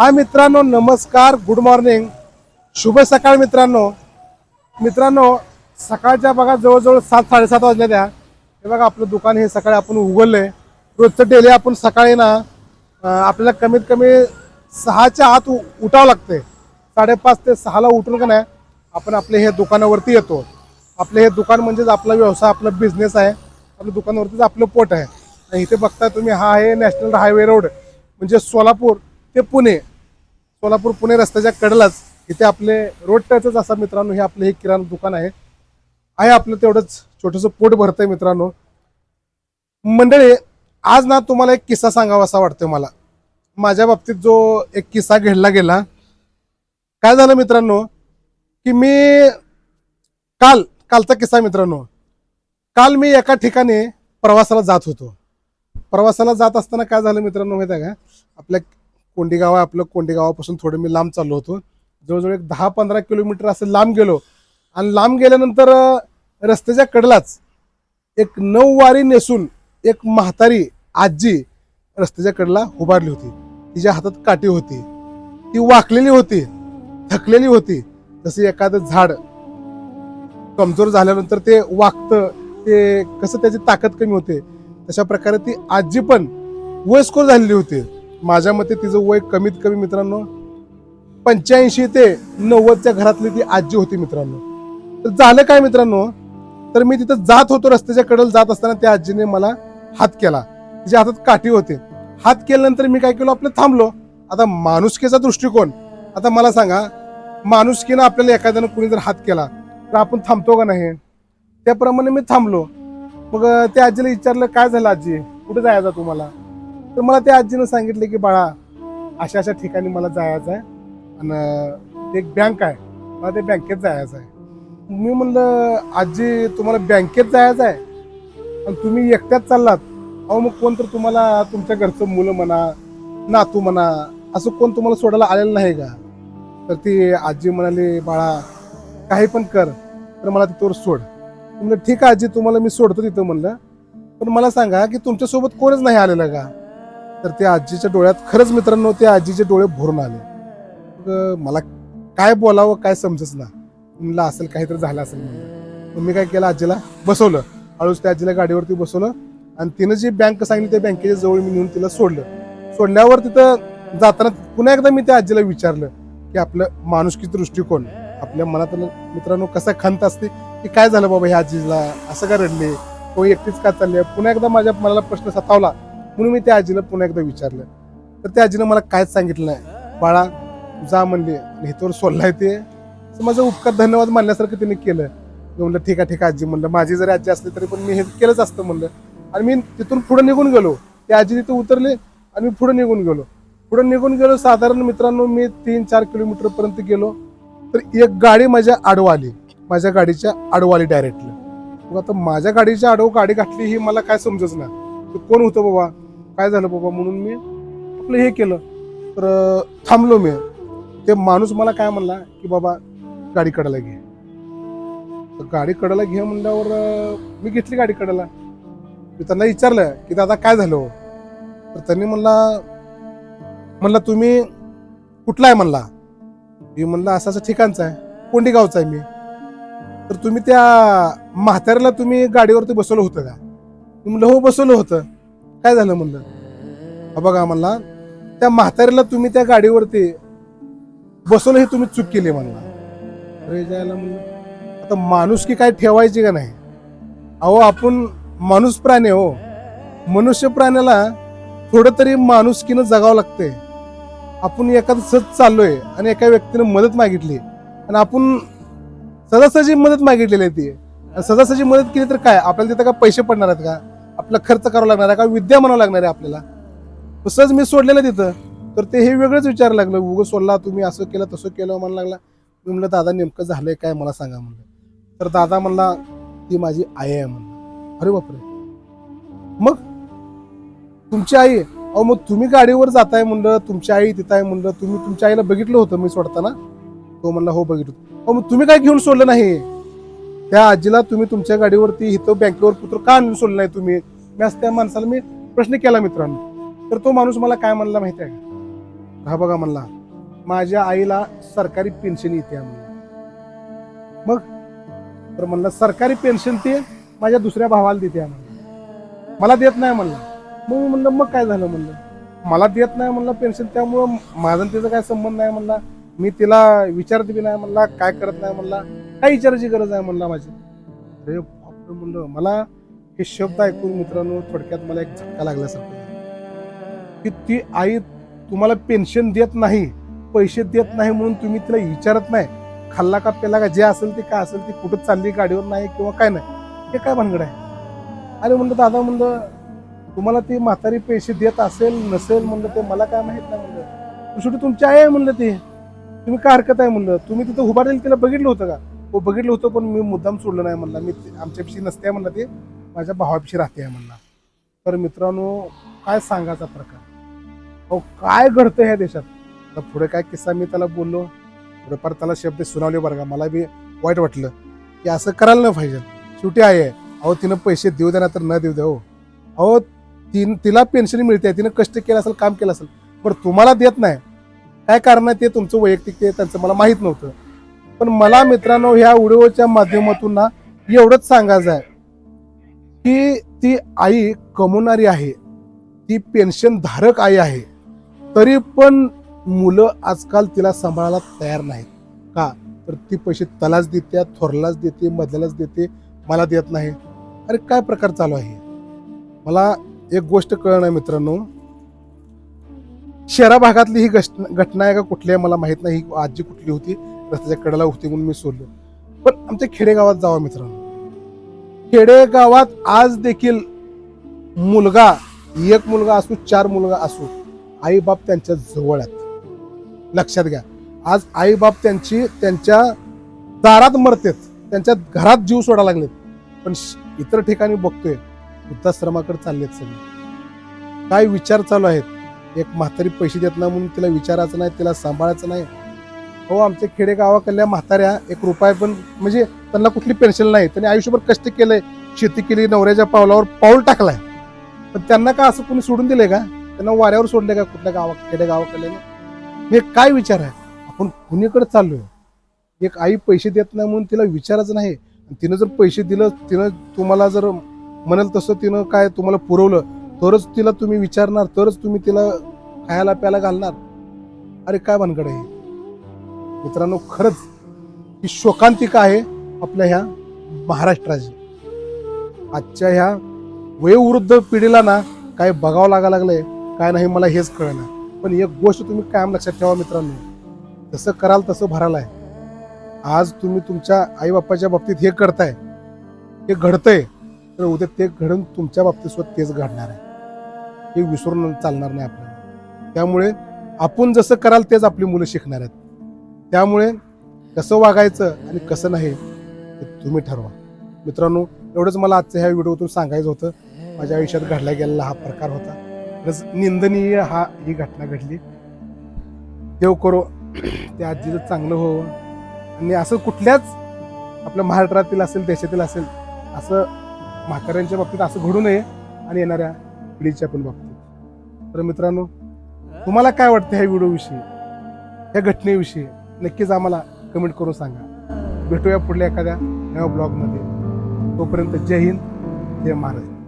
हा मित्रांनो नमस्कार गुड मॉर्निंग. शुभ सकाळ मित्रांनो. मित्रांनो सकाळच्या बघा जवळजवळ सात साडेसात वाजल्या त्या. हे बघा आपलं दुकान हे सकाळी आपण उघडलंय. रोजचं डेली आपण सकाळी ना आपल्याला कमीत कमी सहाच्या आत उ- उठावं लागते साडेपाच ते सहाला उठून का नाही आपण आपले हे दुकानावरती येतो. आपले हे दुकान म्हणजेच आपला व्यवसाय आपला बिझनेस आहे. आपल्या दुकानावरतीच आपलं पोट आहे. आणि इथे बघताय तुम्ही हा आहे नॅशनल हायवे रोड म्हणजे सोलापूर ते पुणे. सोलापूर पुणे रस्त्याच्या कडेलाच इथे आपले रोड टचच असा मित्रांनो हे आपलं हे किराणा दुकान आहे. आहे आपलं तेवढंच छोटंसं पोट भरतंय मित्रांनो. मंडळी आज ना तुम्हाला एक किस्सा सांगावा असा वाटतोय मला. माझ्या बाबतीत जो एक किस्सा घडला गेला काय झालं मित्रांनो की मी काल कालचा किस्सा मित्रांनो. काल मी एका ठिकाणी प्रवासाला जात होतो. प्रवासाला जात असताना काय झालं मित्रांनो माहिती आहे का? आपल्या कोंडीगाव आहे आपलं कोंडेगावापासून थोडं मी लांब चाललो होतो. जवळजवळ एक दहा पंधरा किलोमीटर असं लांब गेलो. आणि लांब गेल्यानंतर रस्त्याच्या कडलाच एक नऊवारी नेसून एक म्हातारी आजी रस्त्याच्या कडला उभारली होती. तिच्या हातात काठी होती. ती वाकलेली होती थकलेली होती. जसे एखादं झाड कमजोर झाल्यानंतर ते वाकतं ते कसं त्याची ताकद कमी होते तशा प्रकारे ती आजी पण वयस्कर झालेली होती. माझ्या मते तिचं वय कमीत कमी मित्रांनो पंच्याऐंशी ते नव्वदच्या घरातली ती आजी होती मित्रांनो. तर झालं काय मित्रांनो? तर मी तिथं जात होतो रस्त्याच्या कडेला जात असताना त्या आजीने मला हात केला. तिच्या हातात काठी होते. हात केल्यानंतर मी काय केलो आपलं थांबलो. आता माणुसकीचा दृष्टिकोन. आता मला सांगा माणुसकीनं आपल्याला एखाद्यानं कुणी जर हात केला तर आपण थांबतो का नाही? त्याप्रमाणे मी थांबलो. मग त्या आजीला विचारलं काय झालं आजी? कुठे जायचं तुम्हाला? तर मला त्या आजीनं सांगितलं की बाळा अशा अशा ठिकाणी मला जायचं आहे आणि एक बँक आहे. मला ते बँकेत जायचं आहे मी म्हणलं आजी तुम्हाला बँकेत जायचं आहे आणि तुम्ही एकट्याच चाललात. अहो मग कोण तर तुम्हाला तुमच्या घरचं मुलं म्हणा नातू म्हणा असं कोण तुम्हाला सोडायला आलेलं नाही का? तर ती आजी म्हणाली बाळा काही पण कर तर मला तिथवर सोड. म्हणलं ठीक आहे आजी तुम्हाला मी सोडतो तिथं म्हणलं. पण मला सांगा की तुमच्यासोबत कोणच नाही आलेलं का? तर त्या आजीच्या डोळ्यात खरंच मित्रांनो त्या आजीचे डोळे भरून आले. मग मला काय बोलावं काय समजच ना म्हणलं असेल काहीतरी झालं असेल म्हणलं मग मी काय केलं आजीला बसवलं. हळूच त्या आजीला गाडीवरती बसवलं. आणि तिनं जी बँक सांगितली त्या बँकेच्या जवळ मी नेऊन तिला सोडलं. सोडल्यावर तिथं जाताना पुन्हा एकदा मी त्या आजीला विचारलं की आपलं माणुसकी दृष्टिकोन आपल्या मनात मित्रांनो कसा खंत असते? की काय झालं बाबा ह्या आजीला असं का रडले? तो एकटीच का चालले आहे? पुन्हा एकदा माझ्या मनाला प्रश्न सतावला. म्हणून मी त्या आजीला पुन्हा एकदा विचारलं. तर त्या आजीनं मला कायच सांगितलं नाही. बाळा जा म्हणले. आणि सोडलाय ते. असं माझं उपकार धन्यवाद मानल्यासारखं तिने केलं. म्हणलं ठीक आहे ठीक आहे आजी म्हणलं. माझी जरी आजी असली तरी पण मी हे केलंच असतं म्हणलं. आणि मी तिथून पुढे निघून गेलो. त्या आजी तिथे उतरले आणि मी पुढे निघून गेलो. पुढे निघून गेलो साधारण मित्रांनो मी तीन चार किलोमीटर पर्यंत गेलो. तर एक गाडी माझ्या आडवा आली माझ्या गाडीच्या आडवा आली डायरेक्टली. मग आता माझ्या गाडीच्या आडव गाडी घातली ही मला काय समजच ना कोण होतं बाबा? काय झालं बाबा म्हणून मी आपलं हे केलं. तर थांबलो मी. ते माणूस मला काय म्हणला की बाबा गाडी कडायला घे. तर गाडी कडायला घे म्हणल्यावर मी घेतली गाडी कडायला. मी त्यांना विचारलं की दादा काय झालं हो? तर त्यांनी म्हणला म्हणला तुम्ही कुठला आहे? म्हणला. मी म्हणलं असं असं ठिकाणचं आहे. कोंडी गावचं आहे मी. तर तुम्ही त्या म्हाताऱ्याला तुम्ही गाडीवरती बसवलं होतं का? मी म्हणलं हो बसवलं होतं. काय झालं म्हणलं? बघा म्हणला त्या म्हाताऱ्याला तुम्ही त्या गाडीवरती बसवलं हे तुम्ही चूक केली म्हणला. अरे जायला म्हणलं आता माणूस की काय ठेवायची का नाही? अहो आपण माणूस प्राणी आहे हो. मनुष्य प्राण्याला थोडं तरी माणुसकीनं जगावं लागतंय. आपण एखादं सहज चाललोय आणि एका व्यक्तीनं मदत मागितली आणि आपण सदासहजी मदत मागितलेली आहे ती. आणि मदत केली तर काय? आपल्याला तिथं का पैसे पडणार आहेत का? आपला खर्च करावा लागणार आहे का? विद्या म्हणावं लागणार आहे आपल्याला. सहज मी सोडलेलं तिथं. तर ते हे वेगळंच विचारायला लागलं. उगं सोडला तुम्ही असं केलं तसं केलं मला लागला. मी म्हणलं दादा नेमकं झालंय काय मला सांगा म्हणलं. तर दादा म्हणला ती माझी आई आहे म्हणलं. अरे बापरे. मग? तुमची आई अहो मग तुम्ही गाडीवर जाताय म्हणलं. तुमची आई तिथं आहे म्हणलं. तुम्ही तुमच्या आईला बघितलं होतं मी सोडताना? तो म्हणला हो बघितलं होतं. अहो मग तुम्ही काय घेऊन सोडलं नाही? त्या आजीला तुम्ही तुमच्या गाडीवरती इथं बँकेवर पुत्र का आणून सोडलं नाही तुम्ही? मी असं त्या माणसाला मी प्रश्न केला मित्रांनो. तर तो माणूस मला काय म्हणला माहिती आहे का? हा बघा म्हणला माझ्या आईला सरकारी पेन्शन येते म्हणलं मग? तर म्हणलं सरकारी पेन्शन ते माझ्या दुसऱ्या भावाला देते म्हणलं मला देत नाही म्हणलं. मग मी म्हणलं मग काय झालं? म्हणलं. मला देत नाही म्हणलं पेन्शन. त्यामुळं माझं तिचा काय संबंध नाही म्हणला. मी तिला विचारत बी नाही म्हणला काय करत नाही? म्हणला. काय विचारायची गरज आहे म्हणला माझी. अरे बापरे म्हणलं मला हे शब्द ऐकून मित्रांनो थोडक्यात मला एक झटका लागल्यासारखं की ती आई तुम्हाला पेन्शन देत नाही पैसे देत नाही म्हणून तुम्ही तिला विचारत नाही खाल्ला का पेला का जे असेल ते काय असेल ते कुठं चालली गाडीवर नाही किंवा काय नाही हे काय भानगड आहे? अरे म्हणलं दादा म्हणलं तुम्हाला ती म्हातारी पैसे देत असेल नसेल म्हणलं ते मला काय माहीत नाही म्हणलं. शेवटी तुमची आई आहे म्हणलं ते. तुम्ही काय हरकत आहे म्हणलं? तुम्ही तिथं उभारेल तिला बघितलं होतं का? हो बघितलं होतं पण मी मुद्दाम सोडलं नाही म्हणलं. मी ते- आमच्यापाशी नसते म्हणलं ते माझ्या भावापाशी राहते आहे म्हणला. तर मित्रांनो काय सांगायचा प्रकार? अहो काय घडतं ह्या देशात? आता पुढे काय किस्सा मी त्याला बोललो थोडेफार त्याला शब्द सुनावले बरं का. मला बी वाईट वाटलं की असं करायला नाही पाहिजे. शेवटी आहे. अहो तिनं पैसे देऊ द्या ना तर न देऊ द्या हो. अहो तीन तिला पेन्शन मिळते. तिनं कष्ट केलं असेल काम केलं असेल पण तुम्हाला देत नाही. काय कारण आहे ते? तुमचं वैयक्तिक ते त्यांचं मला माहीत नव्हतं. पण मला मित्रांनो ह्या व्हिडिओच्या माध्यमातून ना एवढंच सांगायचं आहे की ती आई कमवणारी आहे ती पेन्शन धारक आई आहे तरी पण मुलं आजकाल तिला सांभाळायला तयार नाहीत. का? तर ती पैसे तलाच देते थोरलाच देते मधल्यालाच देते मला देत नाही. अरे काय प्रकार चालू आहे? मला एक गोष्ट कळणार मित्रांनो. शहरा भागातली ही घटना आहे का कुठली आहे मला माहीत नाही. ही आजी कुठली होती? रस्त्याच्या कडेला होती म्हणून मी सोडलो. पण आमच्या खेडेगावात जावा मित्रांनो. खेडेगावात आज देखील मुलगा एक मुलगा असू चार मुलगा असू आई बाप त्यांच्या जवळ आहेत. लक्षात घ्या. आज आई बाप त्यांची त्यांच्या दारात मरतेत. त्यांच्या घरात जीव सोडा लागलेत. पण श- इतर ठिकाणी बघतोय वृद्धाश्रमाकडे चाललेत सगळे. काय विचार चालू आहेत? एक म्हातारी पैसे देत नाही म्हणून तिला विचारायचं नाही तिला सांभाळायचं नाही. हो आमच्या खेडेगावाकडल्या म्हाताऱ्या एक रुपया पण म्हणजे त्यांना कुठली पेन्शन नाही. त्यांनी आयुष्यभर कष्ट केलंय. शेती केली नवऱ्याच्या पावलावर पाऊल टाकलाय. पण त्यांना का असं कोणी सोडून दिलंय का? त्यांना वाऱ्यावर सोडले का कुठल्या गावा खेडेगावाकडल्या हे काय विचार आहे? आपण कुणीकडे चाललोय? एक आई पैसे देत नाही म्हणून तिला विचारायचं नाही. तिनं जर पैसे दिलं तिनं तुम्हाला जर म्हणाल तसं तिनं काय तुम्हाला पुरवलं तरच तिला तुम्ही विचारणार तरच तुम्ही तिला खायला प्यायला घालणार. अरे काय भानगड आहे मित्रांनो खरंच ही शोकांतिका आहे आपल्या ह्या महाराष्ट्राची. आजच्या ह्या वयोवृद्ध पिढीला ना काय बघावं लागा लागलंय काय नाही मला हेच कळणार पण एक गोष्ट तुम्ही कायम लक्षात ठेवा मित्रांनो जसं कराल तसं भरायला आहे आज तुम्ही तुमच्या आई बाप्पाच्या बाबतीत हे करताय हे घडतंय तर उद्या ते घडून तुमच्या बाबतीत सुद्धा तेच घडणार आहे. हे विसरून चालणार नाही आपल्याला. त्यामुळे आपण जसं कराल तेच आपली मुलं शिकणार आहेत. त्यामुळे कसं वागायचं आणि कसं नाही ते तुम्ही ठरवा. मित्रांनो एवढंच मला आजच्या ह्या व्हिडिओतून सांगायचं होतं. माझ्या आयुष्यात घडला गेलेला हा प्रकार होता. खरंच निंदनीय हा ही घटना घडली. देव करो त्या आजीचं चांगलं हो आणि असं कुठल्याच आपल्या महाराष्ट्रातील असेल देशातील असेल असं म्हाताऱ्यांच्या बाबतीत असं घडू नये आणि येणाऱ्या पिढीच्या पण बाबतीत. तर मित्रांनो तुम्हाला काय वाटतं ह्या व्हिडिओविषयी? ह्या घटनेविषयी? नक्कीच आम्हाला कमेंट करून सांगा. भेटूया पुढल्या एखाद्या नव्या ब्लॉगमध्ये. तोपर्यंत जय हिंद जय महाराज